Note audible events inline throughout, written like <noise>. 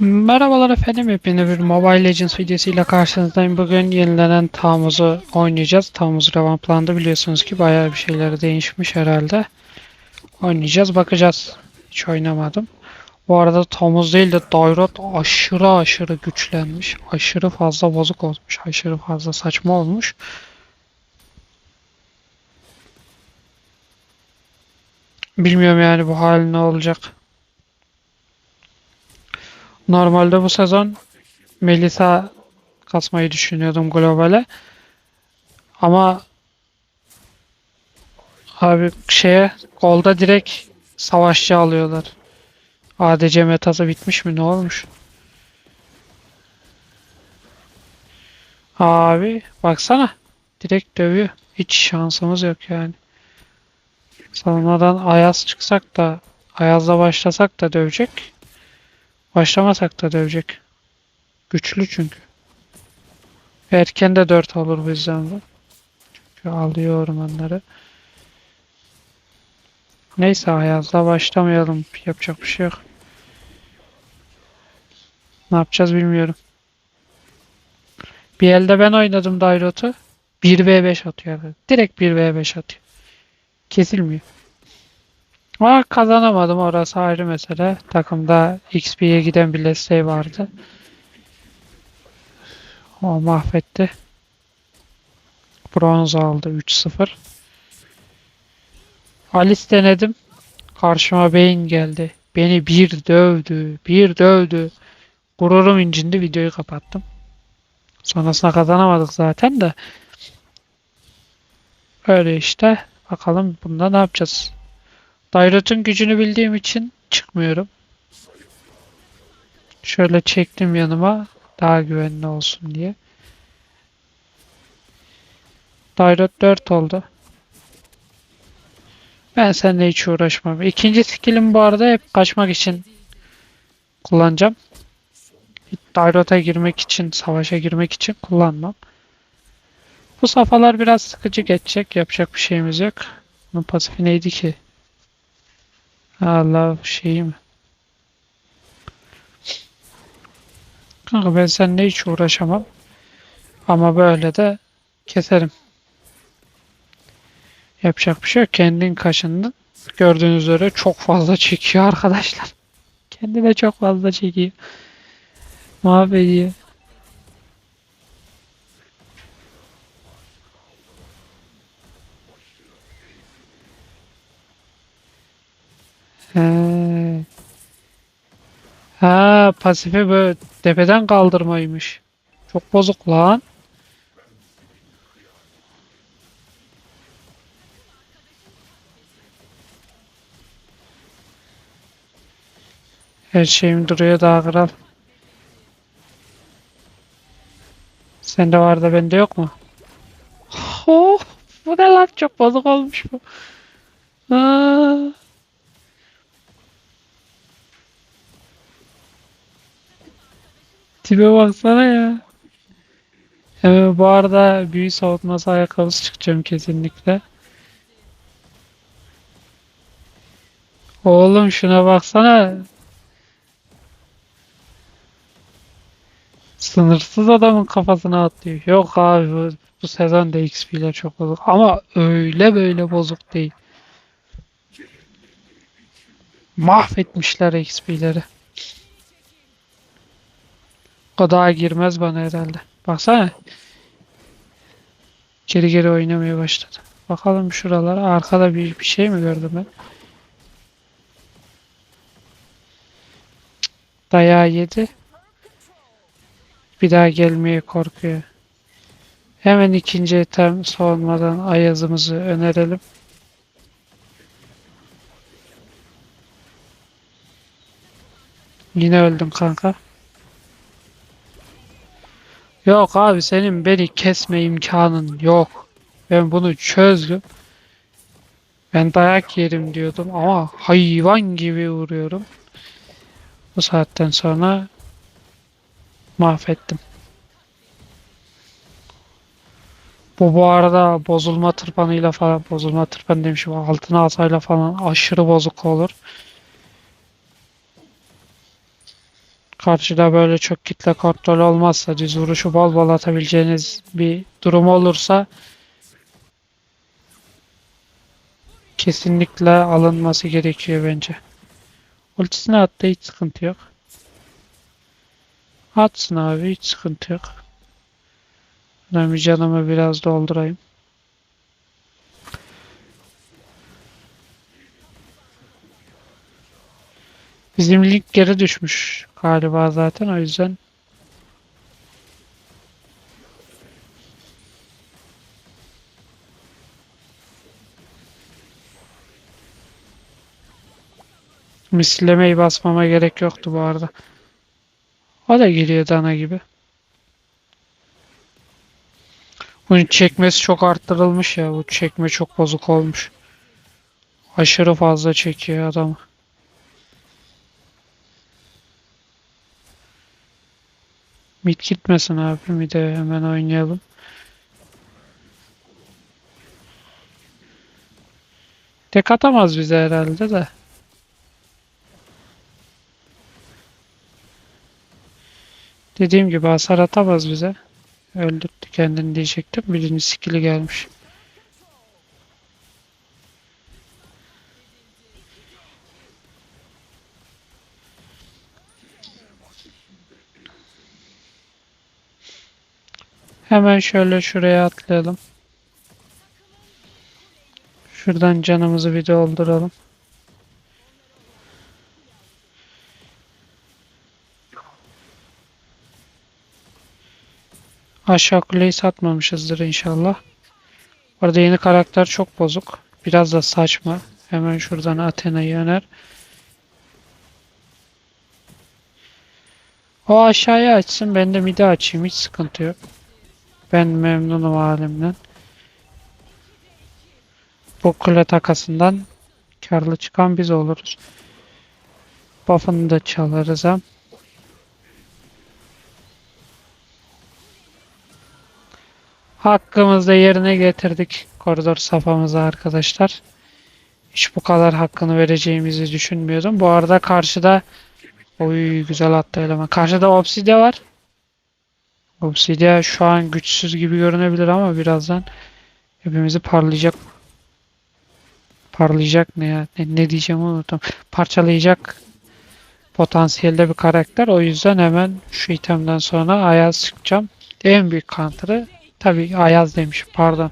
Merhabalar efendim, yepyeni bir Mobile Legends videosuyla karşınızdayım. Bugün yenilenen Tamuz'u oynayacağız. Tamuz revamplandı biliyorsunuz ki bayağı bir şeyleri değişmiş herhalde. Oynayacağız, bakacağız. Hiç oynamadım. Bu arada Tamuz değil de Dairot aşırı aşırı güçlenmiş. Aşırı fazla bozuk olmuş. Aşırı fazla saçma olmuş. Bilmiyorum yani bu hal ne olacak. Normalde bu sezon Melisa kasmayı düşünüyordum globale. Ama abi şeye golda direkt savaşçı alıyorlar. ADC metası bitmiş mi ne olmuş? Abi baksana direkt dövüyor. Hiç şansımız yok yani. Sonradan Ayaz çıksak da Ayaz'la başlasak da dövecek. Başlamasak da dövecek. Güçlü çünkü. Erken de 4 olur bizden bu. Çünkü alıyor ormanları. Neyse Ayaz'la başlamayalım. Yapacak bir şey yok. Ne yapacağız bilmiyorum. Bir elde ben oynadım Dairot'u. 1v5 atıyor. Direkt 1v5 atıyor. Kesilmiyor. Ama kazanamadım orası ayrı mesele. Takımda XP'ye giden bir Leslie vardı. O mahvetti. Bronz aldı 3-0. Alice denedim. Karşıma Beyin geldi. Beni bir dövdü. Bir dövdü. Gururum incindi. Videoyu kapattım. Sonrasında kazanamadık zaten de. Öyle işte. Bakalım bunda ne yapacağız. Dairot'un gücünü bildiğim için çıkmıyorum. Şöyle çektim yanıma daha güvenli olsun diye. Dairot 4 oldu. Ben seninle hiç uğraşmam. İkinci skillim bu arada hep kaçmak için kullanacağım. Dairot'a girmek için, savaşa girmek için kullanmam. Bu safhalar biraz sıkıcı geçecek. Yapacak bir şeyimiz yok. Bunun pasifi neydi ki? Allah şeyi mi? Kanka ben seninle hiç uğraşamam. Ama böyle de keserim. Yapacak bir şey yok. Kendin kaşındın. Gördüğünüz üzere çok fazla çekiyor arkadaşlar. Kendi de çok fazla çekiyor. Mahvediyor. He. Ha, pasifi böyle tepeden kaldırmaymış. Çok bozuk lan. Her şeyim duruyor daha kral. Sende var da bende yok mu? Oh, bu ne lan çok bozuk olmuş bu. Aa. Tipe baksana ya. Evet, bu arada büyü soğutması ayakkabısı çıkacağım kesinlikle. Oğlum şuna baksana. Sınırsız adamın kafasına atlıyor. Yok abi bu, bu sezon da XP'ler çok bozuk. Ama öyle böyle bozuk değil. Mahvetmişler XP'leri. O daha girmez bana herhalde. Baksana. Geri geri oynamaya başladı. Bakalım şuralara. Arkada bir, bir şey mi gördüm ben? Dayağı yedi. Bir daha gelmeye korkuyor. Hemen ikinci etem soğunmadan ayazımızı önerelim. Yine öldüm kanka. Yok abi senin beni kesme imkanın yok. Ben bunu çözdüm. Ben dayak yerim diyordum ama hayvan gibi vuruyorum. Bu saatten sonra mahvettim. Bu bu arada bozulma tırpanıyla falan bozulma tırpan demişim altına asayla falan aşırı bozuk olur. Karşıda böyle çok kitle kontrol olmazsa, düz vuruşu bol bol atabileceğiniz bir durum olursa kesinlikle alınması gerekiyor bence. Ultisini attı hiç sıkıntı yok. Atsın abi hiç sıkıntı yok. Ben canımı biraz doldurayım. Bizim link geri düşmüş galiba zaten o yüzden. Mislemeyi basmama gerek yoktu bu arada. O da geliyor dana gibi. Bunun çekmesi çok arttırılmış ya. Bu çekme çok bozuk olmuş. Aşırı fazla çekiyor adamı. Mid gitmesin abi. Mid'e hemen oynayalım. Tek atamaz bize herhalde de. Dediğim gibi hasar atamaz bize. Öldürdü kendini diyecektim. Birinci skill'i gelmiş. Hemen şöyle şuraya atlayalım. Şuradan canımızı bir dolduralım. Aşağı kuleyi satmamışızdır inşallah. Orada yeni karakter çok bozuk. Biraz da saçma. Hemen şuradan Athena'yı öner. O aşağıya açsın. Ben de midi açayım. Hiç sıkıntı yok. Ben memnunum halimden. Bu kule takasından karlı çıkan biz oluruz. Buff'ını da çalarız hem. Hakkımızda yerine getirdik koridor safhamızı arkadaşlar. Hiç bu kadar hakkını vereceğimizi düşünmüyordum. Bu arada karşıda oy güzel attı eleman. Karşıda Obsidia var. Obsidia şu an güçsüz gibi görünebilir ama birazdan hepimizi parlayacak. Parlayacak ne ya? Ne, ne diyeceğimi unuttum. Parçalayacak potansiyelde bir karakter. O yüzden hemen şu itemden sonra Ayaz çıkacağım. En büyük counter'ı tabii Ayaz demişim pardon.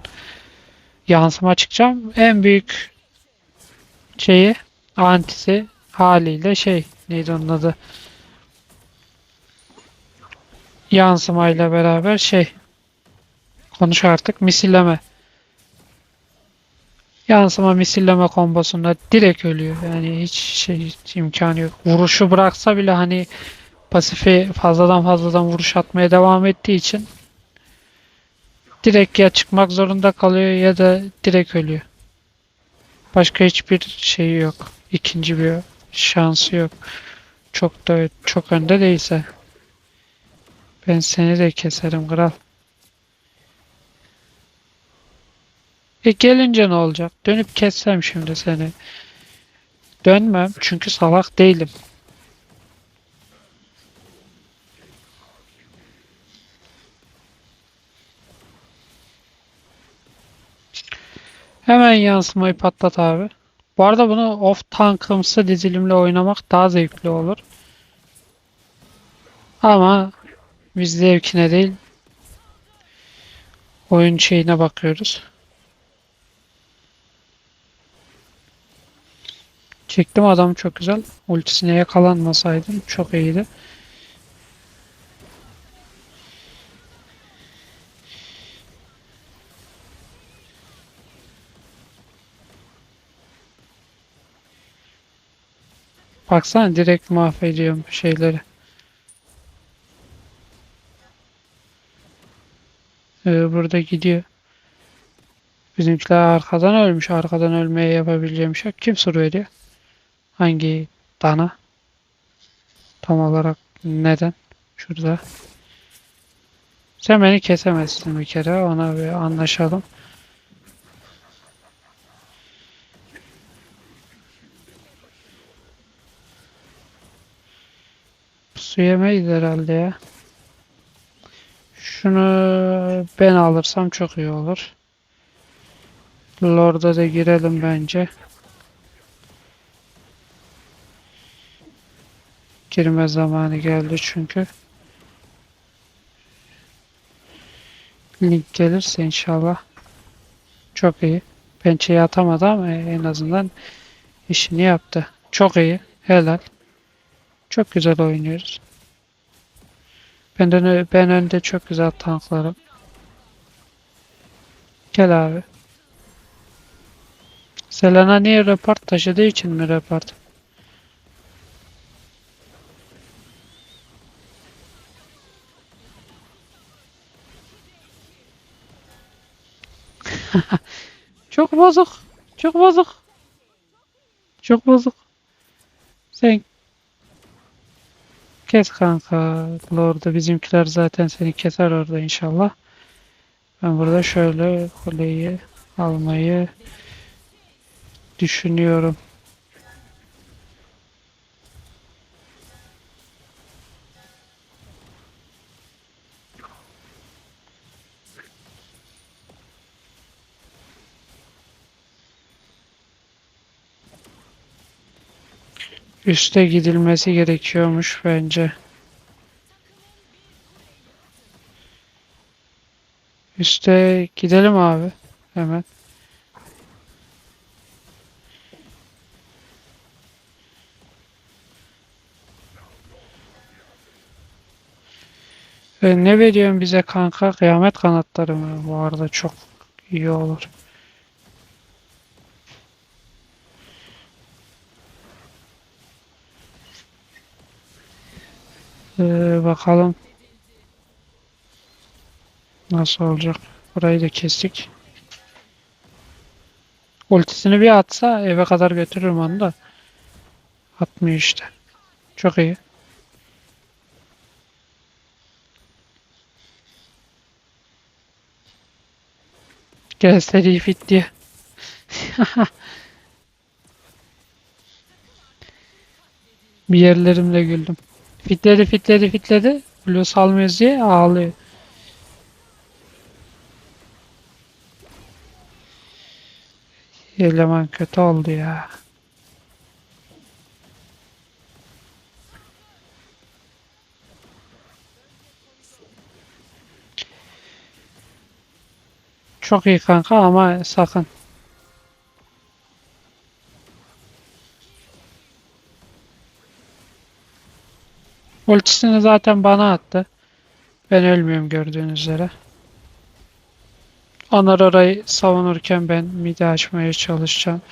Yansıma çıkacağım. En büyük şeyi antisi haliyle şey neydi onun adı? Yansımayla beraber şey konuş artık misilleme. Yansıma misilleme kombosunda direkt ölüyor. Yani hiç şey hiç imkanı yok. Vuruşu bıraksa bile hani pasifi fazladan fazladan vuruş atmaya devam ettiği için direkt ya çıkmak zorunda kalıyor ya da direkt ölüyor. Başka hiçbir şeyi yok. İkinci bir şansı yok. Çok da çok önde değilse. Ben seni de keserim kral. E gelince ne olacak? Dönüp kessem şimdi seni. Dönmem çünkü salak değilim. Hemen yansımayı patlat abi. Bu arada bunu off tankımsı dizilimle oynamak daha zevkli olur. Ama biz zevkine değil oyun şeyine bakıyoruz. Çektim adam çok güzel. Ultisine yakalanmasaydım çok iyiydi. Baksana direkt mahvediyorum şeyleri. Ee, burada gidiyor. Bizimkiler arkadan ölmüş. Arkadan ölmeye yapabileceğim şey. Kim soru veriyor? Hangi dana? Tam olarak neden? Şurada. Sen beni kesemezsin bir kere. Ona bir anlaşalım. Su yemeyiz herhalde ya. Şunu ben alırsam çok iyi olur. Lord'a da girelim bence. Girme zamanı geldi çünkü. Link gelirse inşallah. Çok iyi. Pençeyi atamadı ama en azından işini yaptı. Çok iyi. Helal. Çok güzel oynuyoruz. Benden ö- ben önde çok güzel tanklarım. Gel abi. Selena niye report taşıdığı için mi report? <laughs> Çok bozuk. Çok bozuk. Çok bozuk. Sen kes kanka. Orada bizimkiler zaten seni keser orada inşallah. Ben burada şöyle kuleyi almayı düşünüyorum. Üste gidilmesi gerekiyormuş bence. Üste gidelim abi. Hemen. E, ne veriyorsun bize kanka? Kıyamet kanatları mı? Bu arada çok iyi olur. Ee, bakalım nasıl olacak. Burayı da kestik. Ultisini bir atsa eve kadar götürürüm onu da. Atmıyor işte. Çok iyi. Gel seri fit diye. <laughs> Bir yerlerimle güldüm. Fitledi fitledi fitledi. Blue salmıyoruz diye ağlıyor. Eleman kötü oldu ya. Çok iyi kanka ama sakın. Ultisini zaten bana attı. Ben ölmüyorum gördüğünüz üzere. Onlar orayı savunurken ben midi açmaya çalışacağım.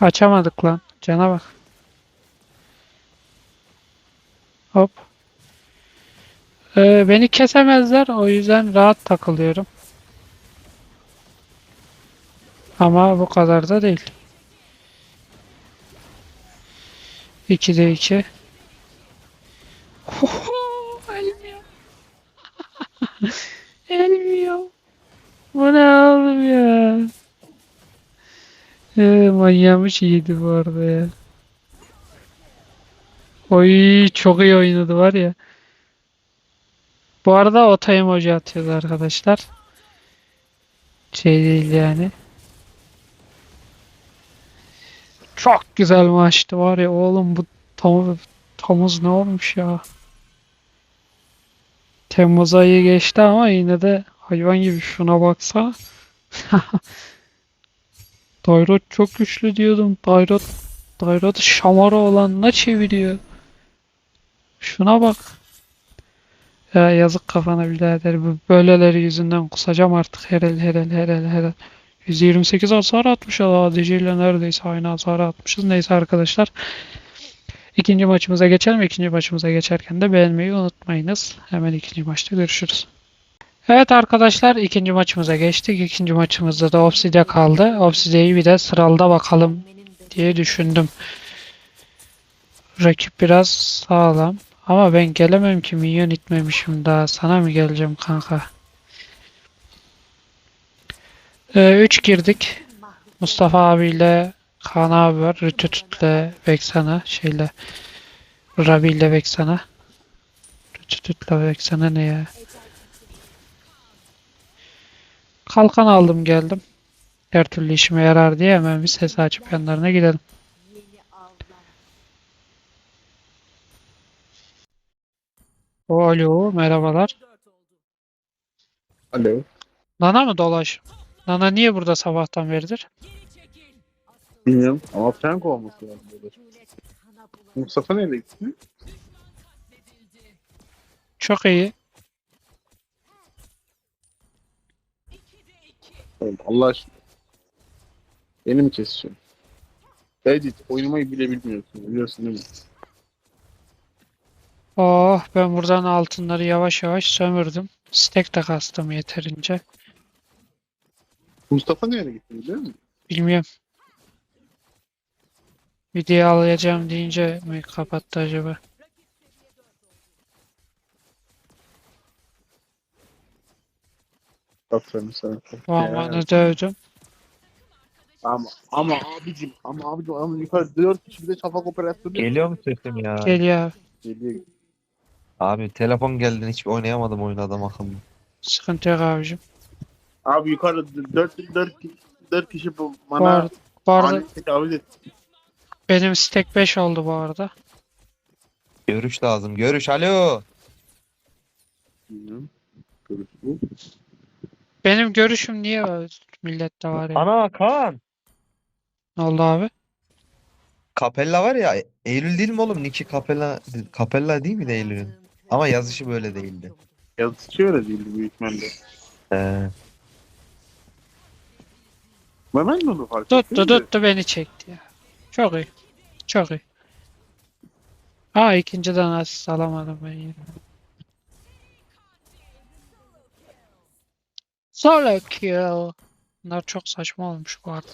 Açamadık lan. Cana bak. Hop. Ee, beni kesemezler. O yüzden rahat takılıyorum. Ama bu kadar da değil. 2'de 2. Ölmüyor. Ölmüyor. Bu ne oğlum ya? Ee, manyağmış iyiydi bu arada ya. Oy çok iyi oynadı var ya. Bu arada ota emoji atıyordu arkadaşlar. Şey değil yani. Çok güzel maçtı var ya oğlum bu tam, Temmuz ne olmuş ya. Temmuz ayı geçti ama yine de hayvan gibi şuna baksa. <laughs> Dairot çok güçlü diyordum. Dairot Dairot şamara olanına çeviriyor. Şuna bak. Ya yazık kafana birader. Böyleleri yüzünden kusacağım artık herel herel herel herel. 128 hasar atmış ADC ile neredeyse aynı hasar atmışız. Neyse arkadaşlar. İkinci maçımıza geçelim. İkinci maçımıza geçerken de beğenmeyi unutmayınız. Hemen ikinci maçta görüşürüz. Evet arkadaşlar ikinci maçımıza geçtik. İkinci maçımızda da Obsidian kaldı. Obsidian'ı bir de sıralda bakalım diye düşündüm. Rakip biraz sağlam. Ama ben gelemem ki minyon itmemişim daha. Sana mı geleceğim kanka? 3 girdik. Mustafa abiyle Kaan abi var. Rütütütle Vexana şeyle Rabi ile Vexana. Rütütütle Vexana ne ya? Kalkan aldım geldim. Her türlü işime yarar diye hemen bir ses açıp yanlarına gidelim. O alo merhabalar. Alo. Nana mı dolaş? Nana niye burada sabahtan beridir? Bilmiyorum ama Frank olması lazım. Mustafa nereye gitti? Çok iyi. Oğlum Allah aşkına. Beni mi kesiyorsun? Edit oynamayı bile bilmiyorsun. Biliyorsun değil mi? Oh ben buradan altınları yavaş yavaş sömürdüm. Stack de kastım yeterince. Mustafa nereye gitti biliyor musun? Bilmiyorum. Video alacağım deyince mi kapattı acaba? Aferin sana. Vamanı dövdüm. Ama ama abicim ama abicim ama yukarı 4 kişi bir de şafak operasyonu Geliyor mu sesim ya? Geliyor abi. geliyor. Abi telefon geldi hiç oynayamadım oyunu adam akıllı. Sıkıntı yok abicim. Abi yukarıda 4 4 4 kişi bu Bu bana arada, bu arada ani tecavüz etti. benim stack 5 oldu bu arada. Görüş lazım. Görüş alo. Bilmiyorum. Görüş bu. Benim görüşüm niye millette var ya? Ana Kaan. Ne oldu abi? Capella var ya Eylül değil mi oğlum? Nicky Capella, Capella değil mi de Eylül'ün? Ama yazışı böyle değildi. Yazıcı öyle değildi büyük ihtimalle. Ee, Ben de onu fark ettim. Tuttu tuttu beni çekti ya. Çok iyi. Çok iyi. Ha ikinciden asist alamadım ben yine. Solo kill. Bunlar çok saçma olmuş bu arada.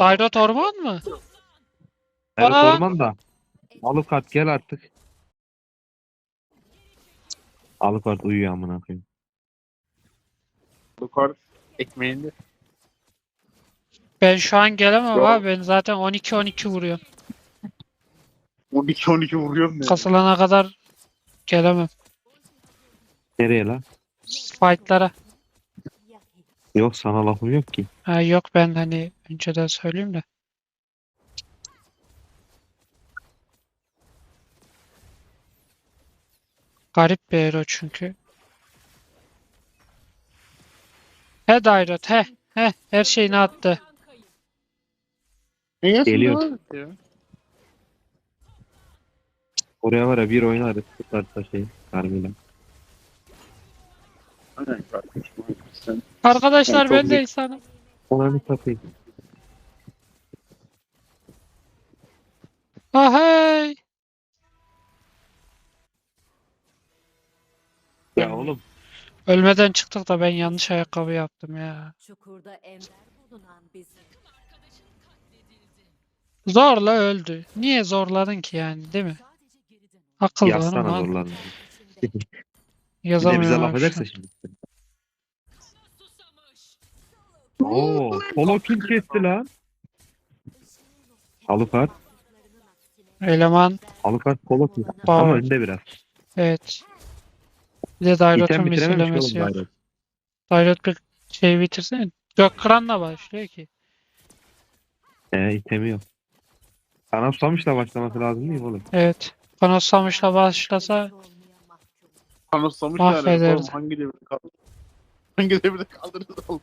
Dairot orman mı? Evet Aa! orman da. Alucard gel artık. Alucard uyuyor amına koyayım. Yukarı ekmeğinde. Ben şu an gelemem Yok. abi. Ben zaten 12-12 vuruyorum. 12 12 vuruyorum ne? Kasılana kadar gelemem. Nereye la? Fight'lara. Yok sana lafım yok ki. Ha, yok ben hani önceden söyleyeyim de. Garip bir hero çünkü. He Dairot he he her şeyini attı. Ne gelsin Geliyor. Oraya var ya bir oynarız. Tutarsa şey. Carmilla. Arkadaşlar ben de insanım. Ona bir satayım. Ah hey. Ya oğlum. Ölmeden çıktık da ben yanlış ayakkabı yaptım ya. Çukurda ember bulunan bizim. Zorla öldü. Niye zorladın ki yani değil mi? Akıllı Yazsana hanım zorlandı. <laughs> Bir de bize laf ederse şimdi. Oo, solo kill kesti lan. Alucard. Eleman Alucard solo kill. Bağır. Ama önde biraz. evet. Bir de Dairot'un İtem bitirememiş misillemesi oğlum yok. Dairot. Dairot bir şey bitirsene. Gökkıran'la başlıyor ki. Ee, itemi yok. Susamışla başlaması lazım değil mi oğlum? Evet. Konosamış'la başlasa kanıtlamış yani. Mahvederdi. Oğlum hangi devirde kaldı? Hangi devirde kaldınız oğlum?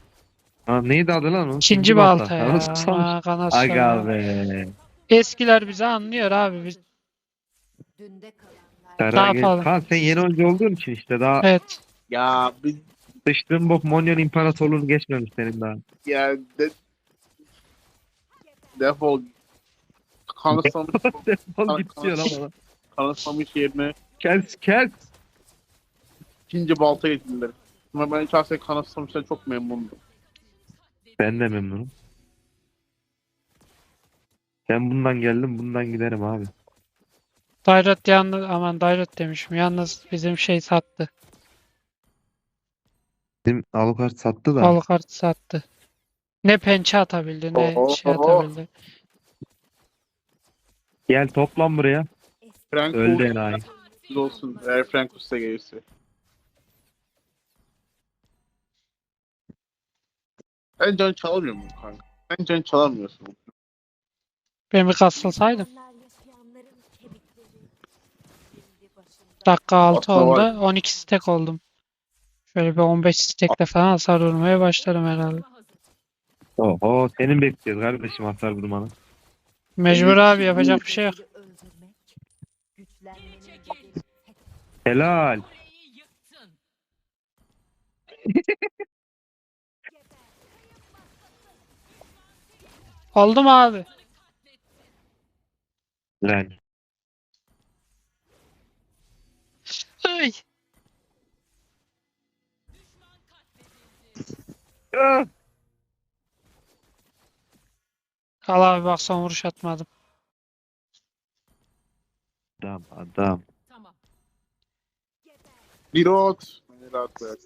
Ha, neydi adı lan o? ikinci balta ya. Susamış. Ama Konosama. Aga be. Eskiler bizi anlıyor abi. Biz... Dünde kalanlar. Serra gel- yapalım? Kaan sen yeni oyuncu olduğun için işte daha Evet. Ya biz sıçtığın bok Monyon İmparatorluğunu geçmemiş senin daha. ya de, defol kanıtlamış <laughs> Defol git diyor lan bana. kanıtlamış yerine Kes kes. ikinci balta getirdiler. Ama ben şahsen kanıtlamıştan çok memnundum. Ben de memnunum. Ben bundan geldim bundan giderim abi. Dairot yalnız aman Dairot demişim. Yalnız bizim şey sattı. Bizim Alucard sattı da. Alucard sattı. Ne pençe atabildi ne Oho, şey oho. atabildi. Gel toplan buraya. Frank Öldü enayi. olsun eğer Frank Usta gelirse. Ben can çalamıyor muyum kanka? Sen can çalamıyorsun. Ben bir kasılsaydım. Dakika 6 Aslında oldu. var. 12 stack oldum. Şöyle bir 15 stackle falan hasar vurmaya başlarım herhalde. Oho senin bekliyoruz kardeşim hasar vurmanı. Mecbur abi yapacak bir şey yok. Helal. Oldu mu abi? Helal. Al abi bak son vuruş atmadım. Adam adam. Bir ot. Rahat bırak.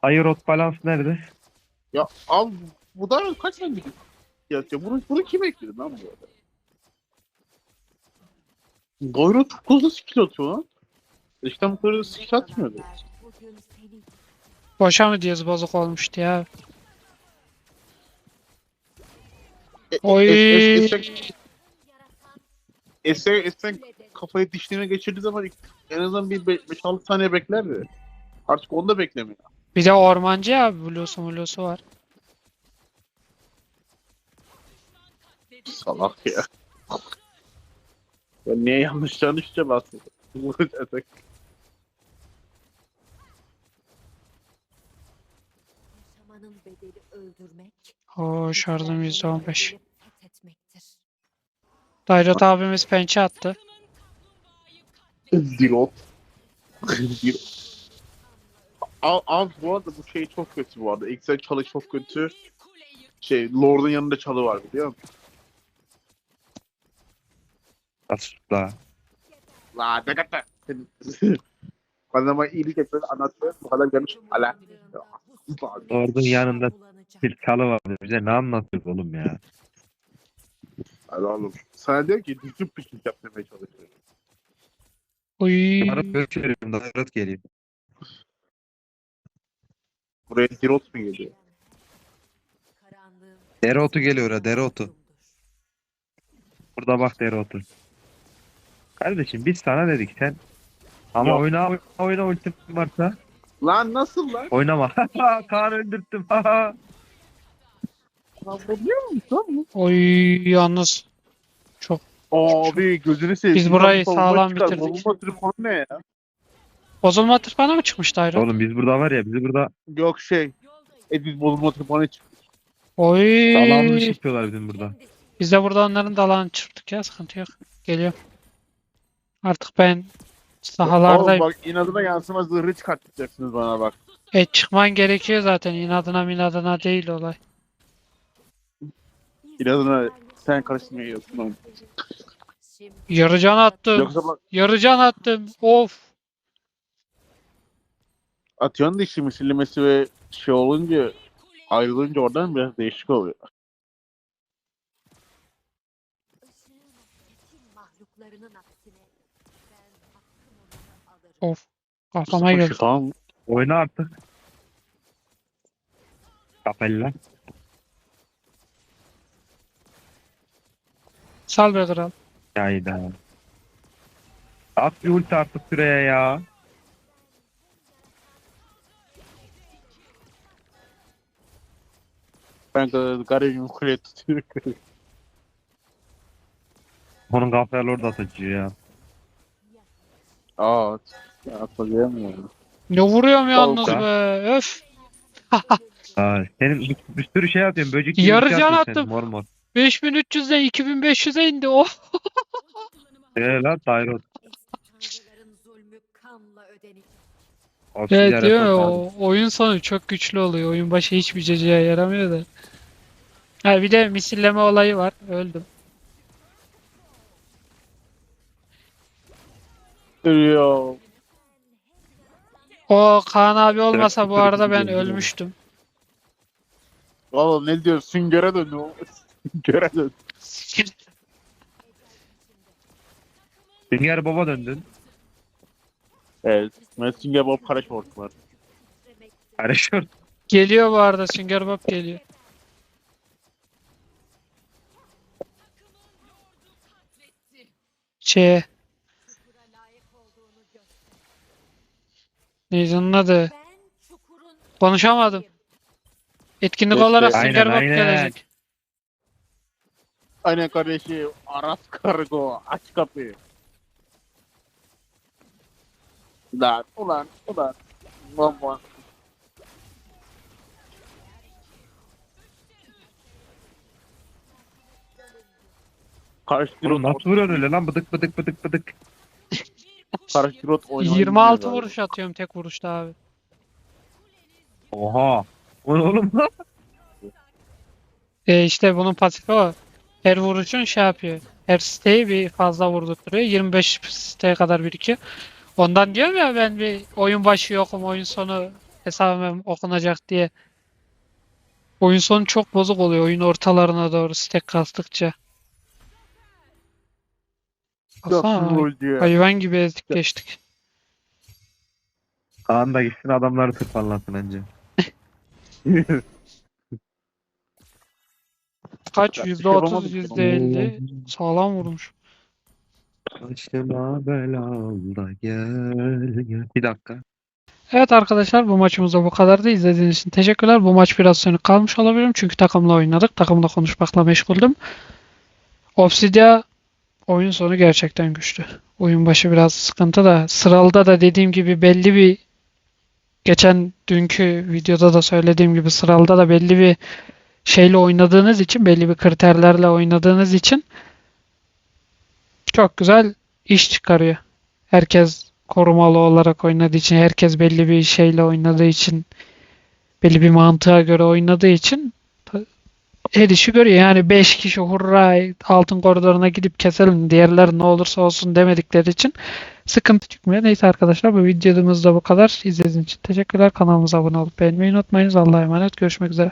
Hayır ot balans nerede? Ya abi bu da kaç tane bir yatıyor? Bunu, bunu kim ekledi lan bu arada? Goyro çok hızlı skill atıyor lan. Eskiden bu kadar hızlı skill atmıyordu. Boşa mı diyoruz bozuk olmuştu ya. E- Oy. bile de kafayı dişlerine geçirdiği zaman en azından bir 5-6 saniye beklerdi. Artık onu da beklemiyor. Bir de ormancı ya Blue'su Blue'su var. Salak ya. Ben niye yanlış yanlışça bastım? <laughs> öldürmek. Oo şarjım güçlenmenin %15. bedeli fethetmektir. Dairot abimiz pençe attı. Zero. Zero. Al, al bu arada bu şey çok kötü bu arada. Excel çalı çok kötü. Şey Lord'un yanında çalı var biliyor musun? Asla. La ne kadar. Bana ama iyilik etmeni anlattı. Bu kadar gelmiş. Ala. Ordunun yanında. Bir çalı var. Bize ne anlatıyorsun oğlum ya? Hadi oğlum. Sana diyor ki düzgün pişlik yap demeye çalışıyor. Uy. Arap görüşüyorum. Dairot geliyor. Buraya Zirot mu geliyor? Dereotu geliyor ha dereotu. Burada bak dereotu. Kardeşim biz sana dedik sen ama Yok. oyna oyna oyna ultim varsa Lan nasıl lan? oynama. <laughs> Kaan öldürttüm. <laughs> Biliyor musun? Oy yalnız. Abi gözünü seveyim. Biz burayı Savunma sağlam çıkar. bitirdik. Savunma triponu ne ya? Bozulma tırpanı mı çıkmış Dairot? Oğlum biz burada var ya bizi burada Yok şey. Edil bozulma triponu çıktı. Oy. salamlı yapıyorlar bizim burada. Biz de burada onların dalağını çırptık ya sıkıntı yok. Geliyor. Artık ben Oğlum sahalardayım. bak inadına yansıma zırhı çıkartacaksınız bana bak. E çıkman gerekiyor zaten inadına minadına değil olay. İnadına sen karışmaya yiyorsun oğlum. Yarıcan attım. Yoksa bak Yarıcan attım. Of. atıyorsun da işi misillemesi ve şey olunca ayrılınca oradan biraz değişik oluyor. ışığın çetin mahluklarının aksine ben hakkım olanı alırım. Of. Kafama geldi. Tamam. Oyna artık. Kapella. Sal be kral. Hayda. At bir ulti artık şuraya ya. Ben de garibim kuleye tutuyorum. Onun kafaya orada atacıyor ya. Aa. Ya hatırlayamıyorum. Ne vuruyorum yalnız be. Öf. <laughs> Ha, senin bir, bir sürü şey atıyorsun. Böcek gibi Yarı bir şey can atıyorsun sen, attım. Mor mor. 5300'den 2500'e indi. Oh. <laughs> Ee lan Dairot. Zulmü kanla ödenecek. Obsidian Evet diyor ya, o oyun sonu çok güçlü oluyor. Oyun başı hiçbir cacıya yaramıyor da. Ha bir de misilleme olayı var. Öldüm. Ölüyor. O Kaan abi olmasa bu arada ben ölmüştüm. Valla ne diyor? Süngere döndü o. Süngere döndü. Sünger Baba döndün. Evet. Ben Sünger Bob Karaşort var. Karışıyor. Geliyor bu arada Sünger Bob geliyor. Şey, neydi onun adı? Konuşamadım. Etkinlik olarak Aynen, Sünger Bob aynen. gelecek. Aynen kardeşim. Aras kargo. Aç kapıyı. Ulan ulan ulan. Baba. Karşı Oğlum nasıl vuruyorsun öyle lan bıdık bıdık bıdık bıdık. pilot oynamayı 26 bilmiyor vuruş atıyorum tek vuruşta abi. Oha. O ne oğlum lan? E işte bunun pasifi o. Her vuruşun şey yapıyor. Her siteyi bir fazla vurdurtuyor. 25 siteye kadar birikiyor. Ondan diyorum ya ben bir oyun başı yokum, oyun sonu hesabım okunacak diye. Oyun sonu çok bozuk oluyor. Oyun ortalarına doğru stek kastıkça. Baksana, hayvan gibi ezdik geçtik. Kaan da gitsin adamları tırpanlasın önce. <laughs> Kaç? Ya, bir şey %30, yapamadık ya. %50 sağlam vurmuş. Başıma belada gel gel. Bir dakika. Evet arkadaşlar bu maçımız da bu kadardı. İzlediğiniz için teşekkürler. Bu maç biraz sönük kalmış olabilirim. Çünkü takımla oynadık. Takımla konuşmakla meşguldüm. Obsidia oyun sonu gerçekten güçlü. Oyun başı biraz sıkıntı da sıralıda da dediğim gibi belli bir geçen dünkü videoda da söylediğim gibi sıralıda da belli bir şeyle oynadığınız için belli bir kriterlerle oynadığınız için çok güzel iş çıkarıyor. Herkes korumalı olarak oynadığı için, herkes belli bir şeyle oynadığı için, belli bir mantığa göre oynadığı için her işi görüyor. Yani 5 kişi hurra altın koridoruna gidip keselim, diğerler ne olursa olsun demedikleri için sıkıntı çıkmıyor. Neyse arkadaşlar bu videomuz da bu kadar. İzlediğiniz için teşekkürler. Kanalımıza abone olup beğenmeyi unutmayınız. Allah'a emanet. Görüşmek üzere.